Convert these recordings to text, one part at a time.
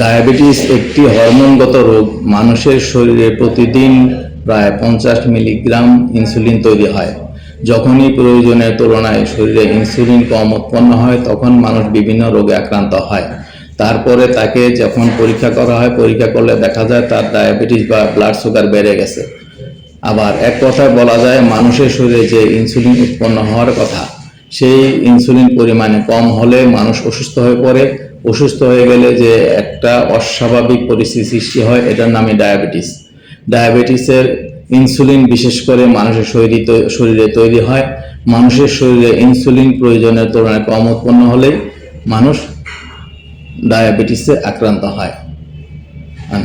Diabetes একটি হরমোনগত রোগ। মানুষের শরীরে প্রতিদিন প্রায় পঞ্চাশ মিলিগ্রাম ইনসুলিন তৈরি হয়। যখনই প্রয়োজনের তুলনায় শরীরে ইনসুলিন কম উৎপন্ন হয়, তখন মানুষ বিভিন্ন রোগে আক্রান্ত হয়। তারপরে তাকে যখন পরীক্ষা করা হয়, পরীক্ষা করলে দেখা যায় তার ডায়াবেটিস বা ব্লাড সুগার বেড়ে গেছে। আবার এক কথায় বলা যায়, মানুষের শরীরে যে ইনসুলিন উৎপন্ন হওয়ার কথা, সেই ইনসুলিন পরিমাণে কম হলে মানুষ অসুস্থ হয়ে পড়ে। অসুস্থ হয়ে গেলে যে একটা অস্বাভাবিক পরিস্থিতি সৃষ্টি হয়, এটার নামে ডায়াবেটিস। ডায়াবেটিসের ইনসুলিন বিশেষ করে মানুষের শরীরে শরীরে তৈরি হয়। মানুষের শরীরে ইনসুলিন প্রয়োজনের তুলনায় কম উৎপন্ন হলে মানুষ ডায়াবেটিসে আক্রান্ত হয়।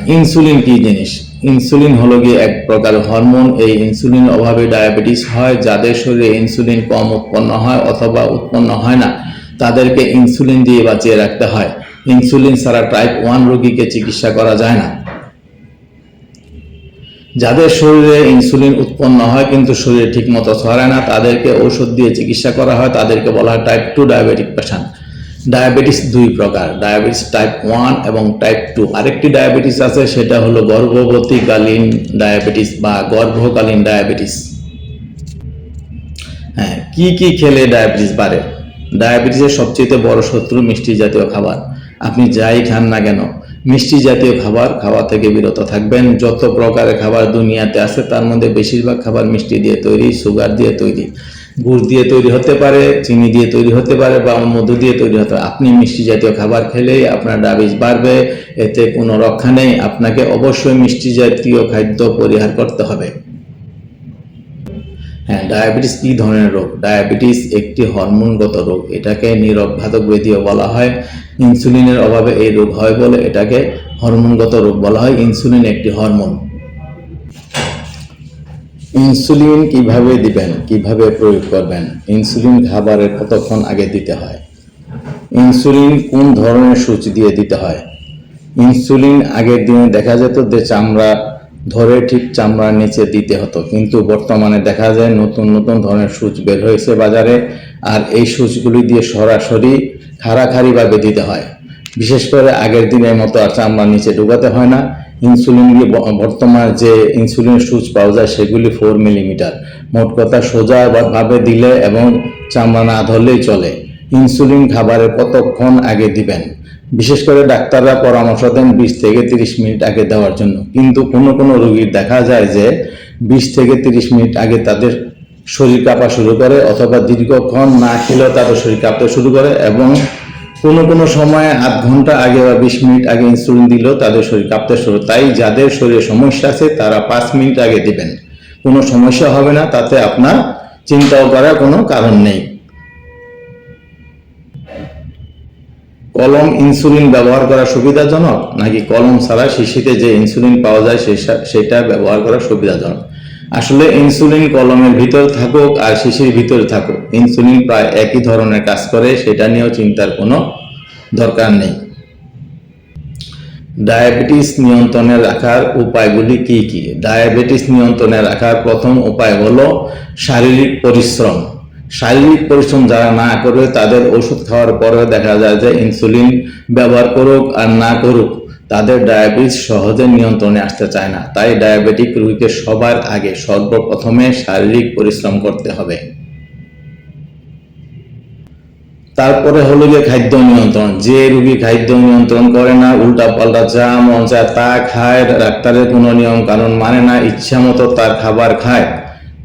ইনসুলিন কি জিনিস? ইনসুলিন হলো গিয়ে এক প্রকার হরমোন। এই ইনসুলিন অভাবে ডায়াবেটিস হয়, যাদের শরীরে ইনসুলিন কম উৎপন্ন হয় অথবা উৎপন্ন হয় না। তাদেরকে ইনসুলিন দিয়ে বাঁচিয়ে রাখতে হয়। ইনসুলিন ছাড়া টাইপ ওয়ান রোগীকে চিকিৎসা করা যায় না। যাদের শরীরে ইনসুলিন উৎপন্ন হয় কিন্তু শরীরে ঠিকমতো ছড়ায় না, তাদেরকে ঔষধ দিয়ে চিকিৎসা করা হয়। তাদেরকে বলা হয় type two diabetic patient diabetes দুই প্রকার ডায়াবেটিস টাইপ ওয়ান এবং টাইপ টু আরেকটি ডায়াবেটিস আছে, সেটা হলো গর্ভবতীকালীন ডায়াবেটিস বা গর্ভকালীন ডায়াবেটিস হ্যাঁ কি কি খেলে ডায়াবেটিস বাড়ে? ডায়াবেটিসের সবচেয়ে বড় শত্রু মিষ্টি জাতীয় খাবার। আপনি যাই খান না কেন, মিষ্টি জাতীয় খাবার খাওয়া থেকে বিরত থাকবেন। যত প্রকারের খাবার দুনিয়াতে আছে, তার মধ্যে বেশিরভাগ খাবার মিষ্টি দিয়ে তৈরি, সুগার দিয়ে তৈরি। গুড় দিয়ে তৈরি হতে পারে, চিনি দিয়ে তৈরি হতে পারে বা মধু দিয়ে তৈরি হতে পারে। আপনি মিষ্টি জাতীয় খাবার খেলেই আপনার ডায়াবেটিস বাড়বে, এতে কোনো রক্ষা নেই। আপনাকে অবশ্যই মিষ্টি জাতীয় খাদ্য পরিহার করতে হবে। হ্যাঁ ডায়াবেটিস কি ধরনের রোগ? ডায়াবেটিস একটি হরমোনগত রোগ। এটাকে নিরবঘাতক ব্যাধিও বলা হয়। ইনসুলিনের অভাবে এই রোগ হয় বলে এটাকে হরমোনগত রোগ বলা হয়। ইনসুলিন একটি হরমোন ইনসুলিন কীভাবে দিবেন? কীভাবে প্রয়োগ করবেন? ইনসুলিন খাবারের কতক্ষণ আগে দিতে হয়? ইনসুলিন কোন ধরনের সূচি দিয়ে দিতে হয়? ইনসুলিন আগের দিনে দেখা যেত যে চামড়া ধরে ঠিক চামড়ার নিচে দিতে হতো। কিন্তু বর্তমানে দেখা যায় নতুন নতুন ধরনের সুচ বের হয়েছে বাজারে, আর এই সুচগুলি দিয়ে সরাসরি খাড়াখাড়িভাবে দিতে হয়। বিশেষ করে আগের দিনের মতো আর চামড়ার নিচে ঢুকাতে হয় না। ইনসুলিনগুলি বর্তমানে যে ইনসুলিন সুচ পাওয়া যায় সেগুলি ফোর মিলিমিটার মোট কথা সোজা বা- ভাবে দিলে এবং চামড়া না ধরলেই চলে। ইনসুলিন খাবারের কতক্ষণ আগে দিবেন? বিশেষ করে ডাক্তাররা পরামর্শ দেন বিশ থেকে তিরিশ মিনিট আগে দেওয়ার জন্য। কিন্তু কোনো কোনো রোগীর দেখা যায় যে বিশ থেকে তিরিশ মিনিট আগে তাদের শরীর কাঁপা শুরু করে অথবা দীর্ঘক্ষণ না খেলেও তাদের শরীর কাঁপতে শুরু করে এবং কোনো কোনো সময় আধ ঘণ্টা আগে বা বিশ মিনিট আগে ইনসুলিন দিলেও তাদের শরীর কাঁপতে শুরু তাই যাদের শরীরে সমস্যা আছে তারা পাঁচ মিনিট আগে দিবেন। কোনো সমস্যা হবে না, তাতে আপনার চিন্তাও করার কোনো কারণ নেই। কলম ইনসুলিন ব্যবহার করা সুবিধাজনক, নাকি কলম ছাড়া শিশিতে যে ইনসুলিন পাওয়া যায় সেটা ব্যবহার করা সুবিধাজনক? আসলে ইনসুলিন কলমের ভিতর থাকুক আর শিশির ভিতরে থাকুক, ইনসুলিন প্রায় একই ধরনের কাজ করে, সেটা নিয়েও চিন্তার কোনো দরকার নেই। ডায়াবেটিস নিয়ন্ত্রণে রাখার উপায়গুলি কি কি? ডায়াবেটিস নিয়ন্ত্রণে রাখার প্রথম উপায় হলো শারীরিক পরিশ্রম। শারীরিক পরিশ্রম যারা না করবে, তাদের ওষুধ খাওয়ার পরেও দেখা যায় যে ইনসুলিন ব্যবহার করুক আর না করুক, তাদের ডায়াবেটিস সহজে নিয়ন্ত্রণে আসতে চায় না। তাই ডায়াবেটিক রোগীকে সবার আগে সর্বপ্রথমে শারীরিক পরিশ্রম করতে হবে। তারপরে হলো গিয়ে খাদ্য নিয়ন্ত্রণ। যে রুগী খাদ্য নিয়ন্ত্রণ করে না উল্টা পাল্টা যা মন চায় তা খায়, ডাক্তারের কোনো নিয়ম কানুন মানে না ইচ্ছা মতো তার খাবার খায়।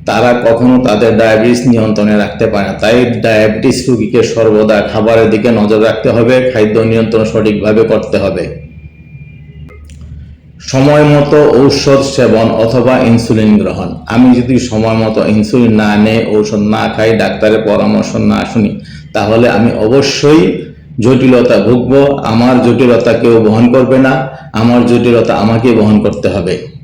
তারা কখনো তাদের ডায়াবেটিস নিয়ন্ত্রণে রাখতে পারে না। তাই ডায়াবেটিস রুগীকে সর্বদা খাবারের দিকে নজর রাখতে হবে, খাদ্য নিয়ন্ত্রণ সঠিকভাবে করতে হবে। সময় মতো ঔষধ সেবন অথবা ইনসুলিন গ্রহণ। আমি যদি সময় মতো ইনসুলিন না নিয়ে ঔষধ না খাই, ডাক্তারের পরামর্শ না শুনি, তাহলে আমি অবশ্যই জটিলতা ভুগব। আমার জটিলতা কেউ বহন করবে না। আমার জটিলতা আমাকে বহন করতে হবে।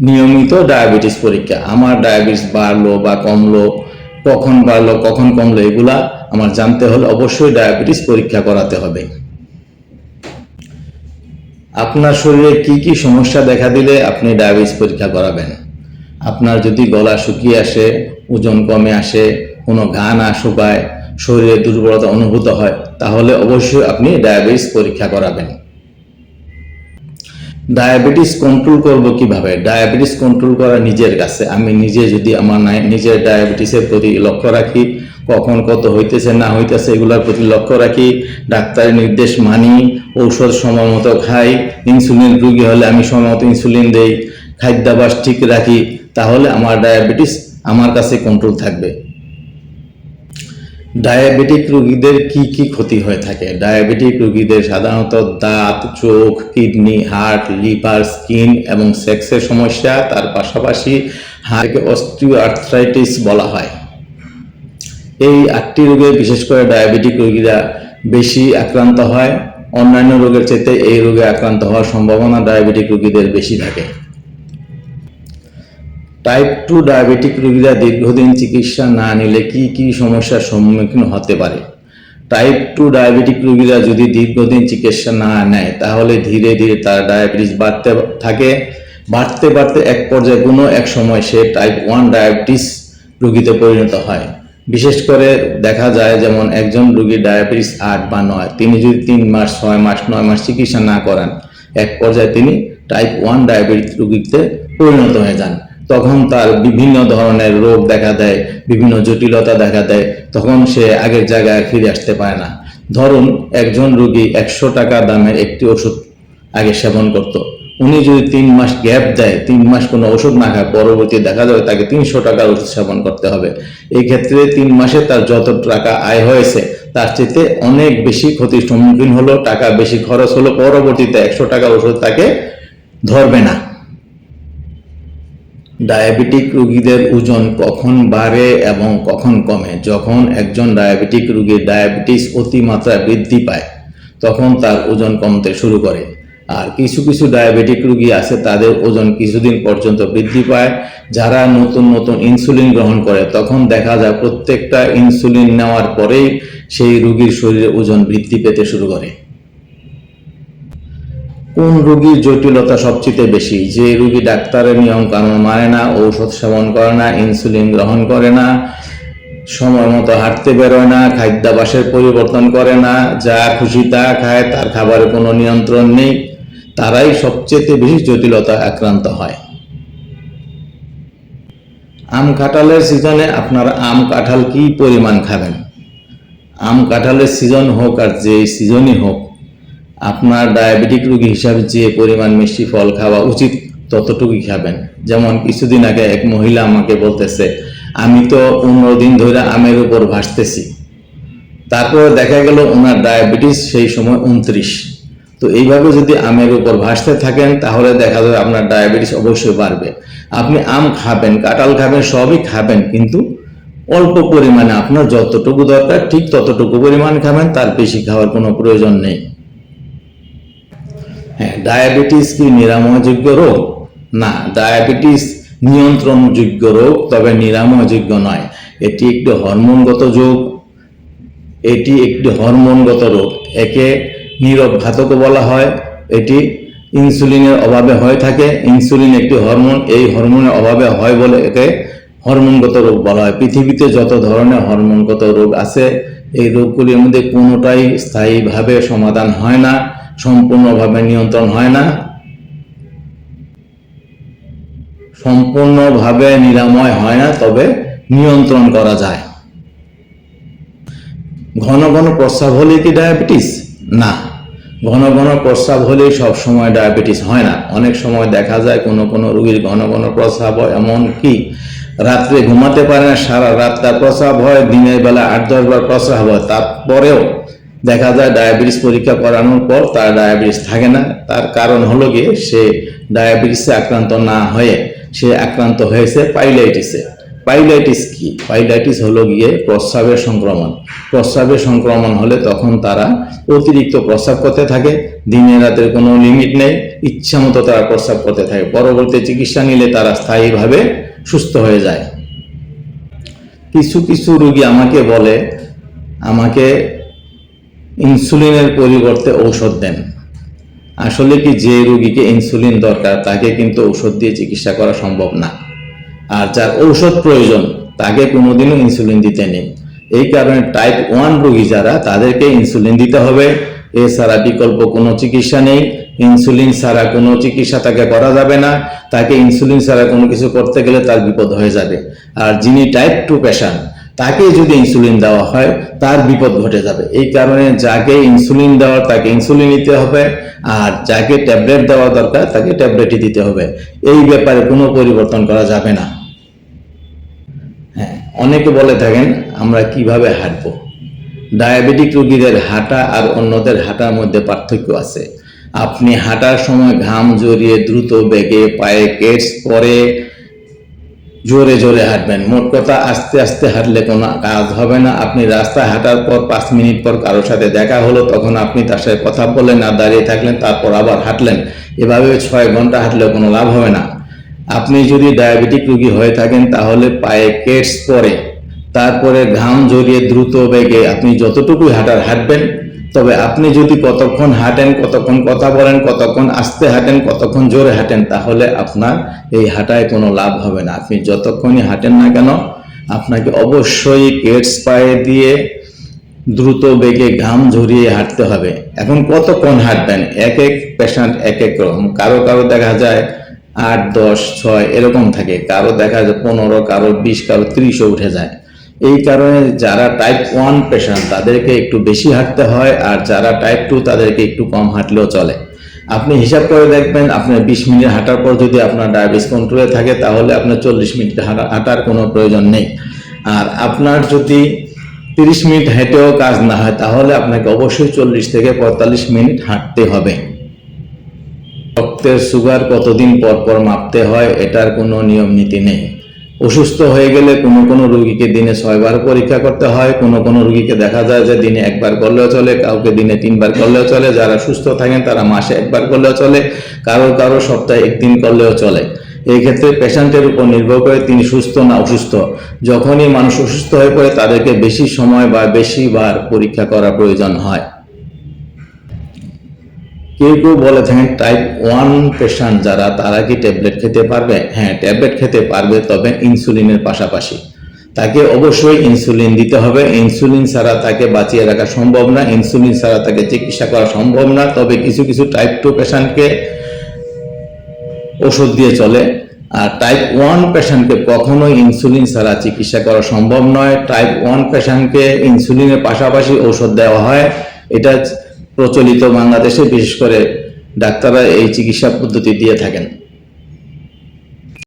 নিয়মিত ডায়াবেটিস পরীক্ষা। আমার ডায়াবেটিস বাড়লো বা কমলো, কখন বাড়লো, কখন কমলো, এগুলা আমার জানতে হলে অবশ্যই ডায়াবেটিস পরীক্ষা করাতে হবে। আপনার শরীরে কি কি সমস্যা দেখা দিলে আপনি ডায়াবেটিস পরীক্ষা করাবেন? আপনার যদি গলা শুকিয়ে আসে, ওজন কমে আসে, কোনো ঘা না শুকায় শরীরে দুর্বলতা অনুভূত হয়, তাহলে অবশ্যই আপনি ডায়াবেটিস পরীক্ষা করাবেন। ডায়াবেটিস কন্ট্রোল করব কীভাবে? ডায়াবেটিস কন্ট্রোল করা নিজের কাছে। আমি নিজে যদি আমার নিজের ডায়াবেটিসের প্রতি লক্ষ্য রাখি, কখন কত হইতেছে, না হইতেছে, এগুলোর প্রতি লক্ষ্য রাখি, ডাক্তারের নির্দেশ মানি, ঔষধ সময় মতো খাই ইনসুলিন রুগী হলে আমি সময় মতো ইনসুলিন দেই খাদ্যাভ্যাস ঠিক রাখি, তাহলে আমার ডায়াবেটিস আমার কাছে কন্ট্রোল থাকবে। ডায়াবেটিক রোগীদের কি কি ক্ষতি হয়ে থাকে? ডায়াবেটিক রোগীদের সাধারণত দাঁত, চোখ, কিডনি, হার্ট, লিভার, স্কিন এবং সেক্সের সমস্যা, তার পাশাপাশি হাড়কে অস্ট্রিও আর্থ্রাইটিস বলা হয়। এই আটটি রোগে বিশেষ করে ডায়াবেটিক রোগীরা বেশি আক্রান্ত হয়। অন্যান্য রোগের চাইতে এই রোগে আক্রান্ত হওয়ার সম্ভাবনা ডায়াবেটিক রোগীদের বেশি থাকে। টাইপ টু ডায়াবেটিক রোগীরা দীর্ঘদিন চিকিৎসা না নিলে কি কি সমস্যার সম্মুখীন হতে পারে? টাইপ টু ডায়াবেটিক রোগীরা যদি দীর্ঘদিন চিকিৎসা না নেয়, তাহলে ধীরে ধীরে তার ডায়াবেটিস বাড়তে থাকে। বাড়তে বাড়তে এক পর্যায়ে কোনো এক সময় সে টাইপ ওয়ান ডায়াবেটিস রোগীতে পরিণত হয়। বিশেষ করে দেখা যায় যেমন একজন রোগী ডায়াবেটিস আট বা নয়, তিনি যদি তিন মাস, ছয় মাস, নয় মাস চিকিৎসা না করেন, এক পর্যায়ে তিনি টাইপ ওয়ান ডায়াবেটিস রোগীতে পরিণত হয়ে যান। তখন তার বিভিন্ন ধরনের রোগ দেখা দেয়, বিভিন্ন জটিলতা দেখা দেয়, তখন সে আগের জায়গায় ফিরে আসতে পারে না। ধরুন, একজন রোগী একশো টাকা দামের একটি ওষুধ আগে সেবন করত। উনি যদি তিন মাস গ্যাপ দেয়, তিন মাস কোনো ওষুধ না খায়, পরবর্তী দেখা যাবে তাকে তিনশো টাকার ওষুধ সেবন করতে হবে। এই ক্ষেত্রে তিন মাসে তার যত টাকা আয় হয়েছে, তার চেয়ে অনেক বেশি ক্ষতির সম্মুখীন হলো, টাকা বেশি খরচ হলো, পরবর্তীতে একশো টাকা ওষুধ তাকে ধরবে না। ডায়াবেটিক রোগীদের ওজন কখন বাড়ে এবং কখন কমে? যখন একজন ডায়াবেটিক রোগীর ডায়াবেটিস অতিমাত্রায় বৃদ্ধি পায়, তখন তার ওজন কমতে শুরু করে। আর কিছু কিছু ডায়াবেটিক রোগী আছে, তাদের ওজন কিছুদিন পর্যন্ত বৃদ্ধি পায়। যারা নতুন নতুন ইনসুলিন গ্রহণ করে, তখন দেখা যায় প্রত্যেকটা ইনসুলিন নেওয়ার পরেই সেই রোগীর শরীরে ওজন বৃদ্ধি পেতে শুরু করে। কোন রোগীর জটিলতা সবচেয়ে বেশি? যে রোগী ডাক্তারের নিয়ম কানুন মানে না, ঔষধ সেবন করে না ইনসুলিন গ্রহণ করে না, সময় মতো হাঁটতে বেরোয় না, খাদ্যাভ্যাসের পরিবর্তন করে না, যা খুশি তা খায়, তার খাবারে কোনো নিয়ন্ত্রণ নেই, তারাই সবচেয়ে বেশি জটিলতা আক্রান্ত হয়। আম কাঁঠালের সিজনে আপনারা আম কাঁঠাল কি পরিমাণ খাবেন? আম কাঁঠালের সিজন হোক আর যে সিজনই হোক আপনার ডায়াবেটিক রোগী হিসাবে যে পরিমাণ মিষ্টি ফল খাওয়া উচিত, ততটুকুই খাবেন। যেমন কিছুদিন আগে এক মহিলা আমাকে বলতেছে, আমি তো পনেরো দিন ধরে আমের উপর ভাসতেছি। তারপরে দেখা গেল ওনার ডায়াবেটিস সেই সময় উনত্রিশ। তো এইভাবে যদি আমের উপর ভাসতে থাকেন, তাহলে দেখা যাবে আপনার ডায়াবেটিস অবশ্যই বাড়বে। আপনি আম খাবেন, কাঁঠাল খাবেন, সবই খাবেন, কিন্তু অল্প পরিমাণে আপনার যতটুকু দরকার, ঠিক ততটুকু পরিমাণ খাবেন, তার বেশি খাওয়ার কোনো প্রয়োজন নেই। হ্যাঁ ডায়াবেটিস কি নিরাময়যোগ্য রোগ? না ডায়াবেটিস নিয়ন্ত্রণযোগ্য রোগ, তবে নিরাময়যোগ্য নয়। এটি একটি হরমোনগত রোগ এটি একটি হরমোনগত রোগ। একে নীরব ঘাতকও বলা হয়। এটি ইনসুলিনের অভাবে হয়ে থাকে। ইনসুলিন একটি হরমোন। এই হরমোনের অভাবে হয় বলে একে হরমোনগত রোগ বলা হয়। পৃথিবীতে যত ধরনের হরমোনগত রোগ আছে, এই রোগগুলির মধ্যে কোনোটাই স্থায়ীভাবে সমাধান হয় না। সম্পূর্ণভাবে নিয়ন্ত্রণ হয় না। সম্পূর্ণভাবে নিরাময় হয় না, তবে নিয়ন্ত্রণ করা যায়। ঘন ঘন প্রস্রাব হলে কি ডায়াবেটিস? না। ঘন ঘন প্রস্রাব হলেই সবসময় ডায়াবেটিস হয় না। অনেক সময় দেখা যায় কোনো কোনো রোগীর ঘন ঘন প্রস্রাব হয়, এমন কি রাত্রে ঘুমাতে পারে না, সারা রাত তার প্রস্রাব হয়, দিনের বেলা আট, দশ বার প্রস্রাব হয়, তারপরেও দেখা যায় ডায়াবেটিস পরীক্ষা করানোর পর তার ডায়াবেটিস থাকে না। তার কারণ হলো গিয়ে সে ডায়াবেটিসে আক্রান্ত না হয়ে সে আক্রান্ত হয়েছে পাইলাইটিসে পাইলাইটিস কি? পাইলাইটিস হলো গিয়ে প্রস্রাবের সংক্রমণ। প্রস্রাবের সংক্রমণ হলে তখন তারা অতিরিক্ত প্রস্রাব করতে থাকে। দিনে রাতের কোনো লিমিট নেই। ইচ্ছা মতো তারা প্রস্রাব করতে থাকে। পরবর্তী চিকিৎসা নিলে তারা স্থায়ীভাবে সুস্থ হয়ে যায়। কিছু কিছু রোগী আমাকে বলে, আমাকে ইনসুলিনের পরিবর্তে ঔষধ দেন। আসলে কি যে রোগীকে ইনসুলিন দরকার, তাকে কিন্তু ঔষধ দিয়ে চিকিৎসা করা সম্ভব না। আর যার ঔষধ প্রয়োজন, তাকে কোনোদিনও ইনসুলিন দিতে নেই। এই কারণে টাইপ ওয়ান রোগী যারা, তাদেরকে ইনসুলিন দিতে হবে। এছাড়া বিকল্প কোনো চিকিৎসা নেই। ইনসুলিন ছাড়া কোনো চিকিৎসা তাকে করা যাবে না। তাকে ইনসুলিন ছাড়া কোনো কিছু করতে গেলে তার বিপদ হয়ে যাবে। আর যিনি টাইপ টু পেশেন্ট তাকে যদি ইনসুলিন দেওয়া হয়, তার বিপদ ঘটে যাবে। এই কারণে যাকে ইনসুলিন দেওয়ার, তাকে ইনসুলিন নিতে হবে, আর যাকে ট্যাবলেট দেওয়া দরকার, তাকে ট্যাবলেটই দিতে হবে। এই ব্যাপারে কোনো পরিবর্তন করা যাবে না। হ্যাঁ অনেকে বলে থাকেন, আমরা কীভাবে হাঁটবো? ডায়াবেটিক রোগীদের হাঁটা আর অন্যদের হাঁটার মধ্যে পার্থক্য আছে। আপনি হাঁটার সময় ঘাম জড়িয়ে দ্রুত বেগে পায়ে কেটস পরে জোরে জোরে হাঁটবেন। মোট কথা আস্তে আস্তে হাঁটলে কোনো কাজ হবে না। আপনি রাস্তায় হাঁটার পর পাঁচ মিনিট পর কারোর সাথে দেখা হলো, তখন আপনি তার সাথে কথা বললেন আর দাঁড়িয়ে থাকলেন, তারপর আবার হাঁটলেন। এভাবে ছয় ঘণ্টা হাঁটলে কোনো লাভ হবে না। আপনি যদি ডায়াবেটিক রোগী হয়ে থাকেন, তাহলে পায়ে কেটস পরে, তারপরে ঘাম জড়িয়ে দ্রুত বেগে আপনি যতটুকু হাঁটার হাঁটবেন তবে আপনি যদি কতক্ষণ হাঁটেন, কতক্ষণ কথা বলেন, কতক্ষণ আস্তে হাঁটেন, কতক্ষণ জোরে হাঁটেন, তাহলে আপনার এই হাঁটায় কোনো লাভ হবে না। আপনি যতক্ষণই হাঁটেন না কেন, আপনাকে অবশ্যই কেটস পায়ে দিয়ে দ্রুত বেগে ঘাম ঝরিয়ে হাঁটতে হবে। এখন কতক্ষণ হাঁটবেন? এক এক পেশেন্ট, এক এক রকম। কারও কারও দেখা যায় আট, দশ, ছয় এরকম থাকে। কারও দেখা যায় পনেরো, কারও বিশ, কারও ত্রিশও উঠে যায়। এই কারণে যারা টাইপ ওয়ান পেশেন্ট তাদেরকে একটু বেশি হাঁটতে হয় আর যারা টাইপ টু তাদেরকে একটু কম হাঁটলেও চলে। আপনি হিসাব করে দেখবেন আপনার বিশ মিনিট হাঁটার পর যদি আপনার ডায়াবেটিস কন্ট্রোলে থাকে, তাহলে আপনার চল্লিশ মিনিট হাঁটার কোনো প্রয়োজন নেই। আর আপনার যদি তিরিশ মিনিট হেঁটেও কাজ না হয়, তাহলে আপনাকে অবশ্যই চল্লিশ থেকে পঁয়তাল্লিশ মিনিট হাঁটতে হবে। রক্তের সুগার কতদিন পর পর মাপতে হয়, এটার কোনো নিয়ম নীতি নেই। অসুস্থ হয়ে গেলে কোনো কোনো রুগীকে দিনে ছয়বার পরীক্ষা করতে হয়। কোনো কোনো রুগীকে দেখা যায় যে দিনে একবার করলেও চলে, কাউকে দিনে তিনবার করলেও চলে। যারা সুস্থ থাকেন, তারা মাসে একবার করলেও চলে। কারও কারও সপ্তাহে একদিন করলেও চলে। এই ক্ষেত্রে পেশেন্টের উপর নির্ভর করে তিনি সুস্থ না অসুস্থ। যখনই মানুষ অসুস্থ হয়ে পড়ে, তাদেরকে বেশি সময় বা বেশিবার পরীক্ষা করা প্রয়োজন হয়। কেউ কেউ বলে থাকেন টাইপ ওয়ান পেশেন্ট যারা, তারা কি ট্যাবলেট খেতে পারবে? হ্যাঁ ট্যাবলেট খেতে পারবে, তবে ইনসুলিনের পাশাপাশি। তাকে অবশ্যই ইনসুলিন দিতে হবে। ইনসুলিন ছাড়া তাকে বাঁচিয়ে রাখা সম্ভব না। ইনসুলিন ছাড়া তাকে চিকিৎসা করা সম্ভব না। তবে কিছু কিছু টাইপ টু পেশেন্টকে ওষুধ দিয়ে চলে। আর টাইপ ওয়ান পেশেন্টকে কখনোই ইনসুলিন ছাড়া চিকিৎসা করা সম্ভব নয়। টাইপ ওয়ান পেশেন্টকে ইনসুলিনের পাশাপাশি ঔষধ দেওয়া হয়। এটা প্রচলিত বাংলাদেশে বিশেষ করে ডাক্তাররা এই চিকিৎসা পদ্ধতি দিয়ে থাকেন।